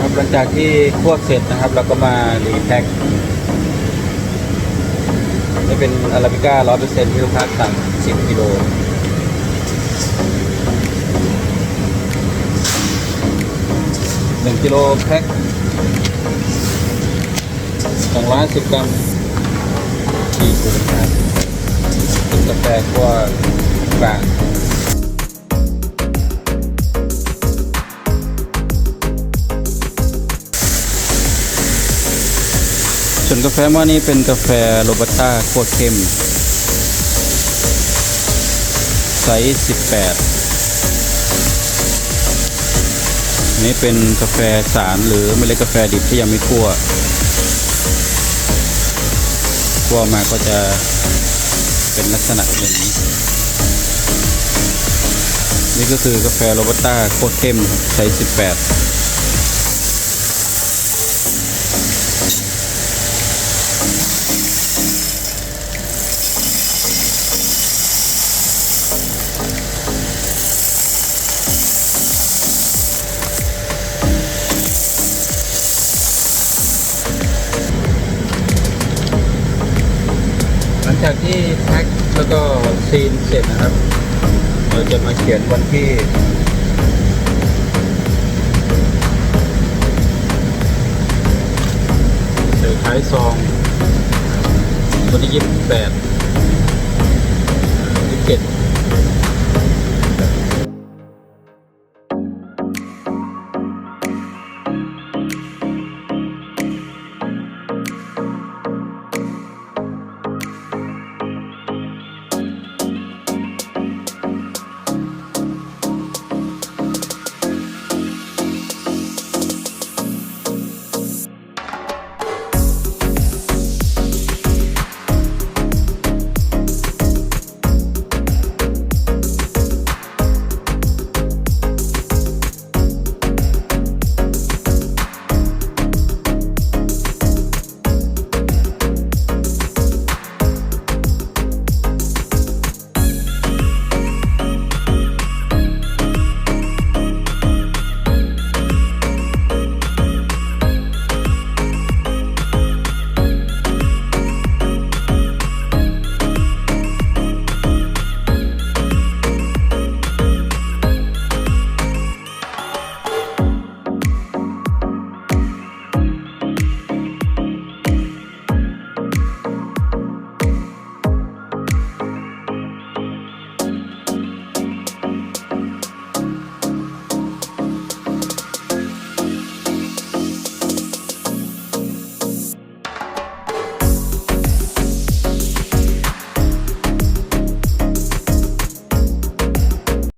ครับหลังจากที่คั่วเสร็จนะครับ เราก็มารีแพ็คนี่เป็นอาราบิก้าร้อยเปอร์เซ็นต์ที่ลูกค้าสั่งสิบกิโลหนึ่งกิโลแพ็คสองร้อยสิบกรัมสี่ถุงนะครับกาแฟคั่วกลาง ส่วนกาแฟหม้อนี้เป็นกาแฟโรบัสต้าคั่วเข้มไซส์18นนี้เป็นกาแฟสารหรือเมล็ดกาแฟดิบที่ยังไม่คั่วคั่วมาก็จะเป็นลักษณะอย่างนี้ นี่ก็คือกาแฟโรบัสต้าคั่วเข้มไซส์18 จากที่แพ็คแล้วก็ซีนเสร็จนะครับ เราจะมาเขียนวันที่ใส่ท้ายซองวันที่ยี่สิบแปดยี่สิบเจ็ด